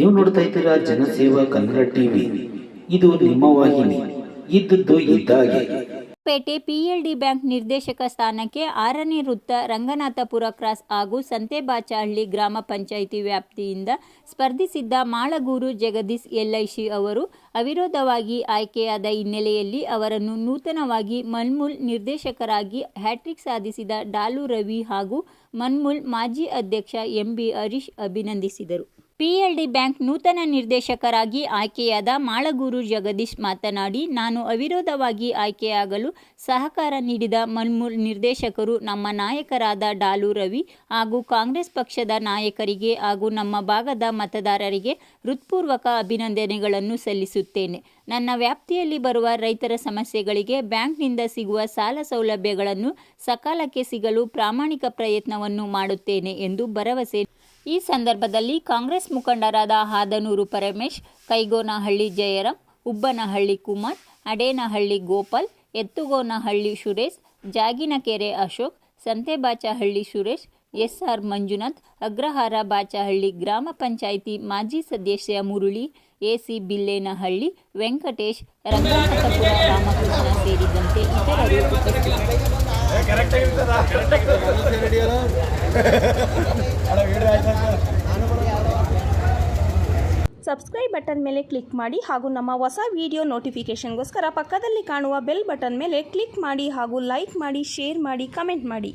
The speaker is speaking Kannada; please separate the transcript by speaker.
Speaker 1: ನೀವು ನೋಡ್ತಾ ಇದ್ದೀರಾ ಜನಸೇವಾ ಕನ್ನಡ ಟಿವಿ. ಇದು ನಿಮ್ಮ ವಾಹಿನಿ. ಇದ್ದದ್ದು ಇದ್ದಾಗೆ.
Speaker 2: ಪೇಟೆ ಪಿಎಲ್ಡಿ ಬ್ಯಾಂಕ್ ನಿರ್ದೇಶಕ ಸ್ಥಾನಕ್ಕೆ ಆರನೇ ವೃತ್ತ ರಂಗನಾಥಪುರ ಕ್ರಾಸ್ ಹಾಗೂ ಸಂತೆಬಾಚಹಳ್ಳಿ ಗ್ರಾಮ ಪಂಚಾಯಿತಿ ವ್ಯಾಪ್ತಿಯಿಂದ ಸ್ಪರ್ಧಿಸಿದ್ದ ಮಾಳಗೂರು ಜಗದೀಶ್ ಎಲ್ಐಶಿ ಅವರು ಅವಿರೋಧವಾಗಿ ಆಯ್ಕೆಯಾದ ಹಿನ್ನೆಲೆಯಲ್ಲಿ ಅವರನ್ನು ನೂತನವಾಗಿ ಮನ್ಮೂಲ್ ನಿರ್ದೇಶಕರಾಗಿ ಹ್ಯಾಟ್ರಿಕ್ ಸಾಧಿಸಿದ ಡಾಲು ರವಿ ಹಾಗೂ ಮನ್ಮೂಲ್ ಮಾಜಿ ಅಧ್ಯಕ್ಷ ಎಂಬಿ ಹರೀಶ್ ಅಭಿನಂದಿಸಿದರು. ಪಿಎಲ್ಡಿ ಬ್ಯಾಂಕ್ ನೂತನ ನಿರ್ದೇಶಕರಾಗಿ ಆಯ್ಕೆಯಾದ ಮಾಳಗೂರು ಜಗದೀಶ್ ಮಾತನಾಡಿ, ನಾನು ಅವಿರೋಧವಾಗಿ ಆಯ್ಕೆಯಾಗಲು ಸಹಕಾರ ನೀಡಿದ ಮನ್ಮೂಲ್ ನಿರ್ದೇಶಕರು ನಮ್ಮ ನಾಯಕರಾದ ಡಾಲು ರವಿ ಹಾಗೂ ಕಾಂಗ್ರೆಸ್ ಪಕ್ಷದ ನಾಯಕರಿಗೆ ಹಾಗೂ ನಮ್ಮ ಭಾಗದ ಮತದಾರರಿಗೆ ಹೃತ್ಪೂರ್ವಕ ಅಭಿನಂದನೆಗಳನ್ನು ಸಲ್ಲಿಸುತ್ತೇನೆ. ನನ್ನ ವ್ಯಾಪ್ತಿಯಲ್ಲಿ ಬರುವ ರೈತರ ಸಮಸ್ಯೆಗಳಿಗೆ ಬ್ಯಾಂಕ್ನಿಂದ ಸಿಗುವ ಸಾಲ ಸೌಲಭ್ಯಗಳನ್ನು ಸಕಾಲಕ್ಕೆ ಸಿಗಲು ಪ್ರಾಮಾಣಿಕ ಪ್ರಯತ್ನವನ್ನು ಮಾಡುತ್ತೇನೆ ಎಂದು ಭರವಸೆ. ಈ ಸಂದರ್ಭದಲ್ಲಿ ಕಾಂಗ್ರೆಸ್ ಮುಖಂಡರಾದ ಹಾದನೂರು ಪರಮೇಶ್, ಕೈಗೋನಹಳ್ಳಿ ಜಯರಾಮ್ ಉಬ್ಬನಹಳ್ಳಿ ಕುಮಾರ್, ಅಡೇನಹಳ್ಳಿ ಗೋಪಾಲ್, ಎತ್ತುಗೋನಹಳ್ಳಿ ಸುರೇಶ್, ಜಾಗಿನಕೆರೆ ಅಶೋಕ್, ಸಂತೆಬಾಚಹಳ್ಳಿ ಸುರೇಶ್, ಎಸ್ಆರ್ ಮಂಜುನಾಥ್, ಅಗ್ರಹಾರ ಬಾಚಹಳ್ಳಿ ಗ್ರಾಮ ಪಂಚಾಯಿತಿ ಮಾಜಿ ಸದಸ್ಯ ಮುರುಳಿ ಎಸಿ ಬಿಲ್ಲೇನಹಳ್ಳಿ, ವೆಂಕಟೇಶ್, ರಂಗನಾಥಪುರ, ರಾಮಕೃಷ್ಣ ಸೇರಿದಂತೆ ಇತರರು
Speaker 3: ಸಬ್ಸ್ಕ್ರೈಬ್ ಬಟನ್ ಮೇಲೆ ಕ್ಲಿಕ್ ಮಾಡಿ ಹಾಗೂ ನಮ್ಮ ಹೊಸ ವಿಡಿಯೋ ನೋಟಿಫಿಕೇಷನ್ಗೋಸ್ಕರ ಪಕ್ಕದಲ್ಲಿ ಕಾಣುವ ಬೆಲ್ ಬಟನ್ ಮೇಲೆ ಕ್ಲಿಕ್ ಮಾಡಿ ಹಾಗೂ ಲೈಕ್ ಮಾಡಿ ಶೇರ್ ಮಾಡಿ ಕಮೆಂಟ್ ಮಾಡಿ.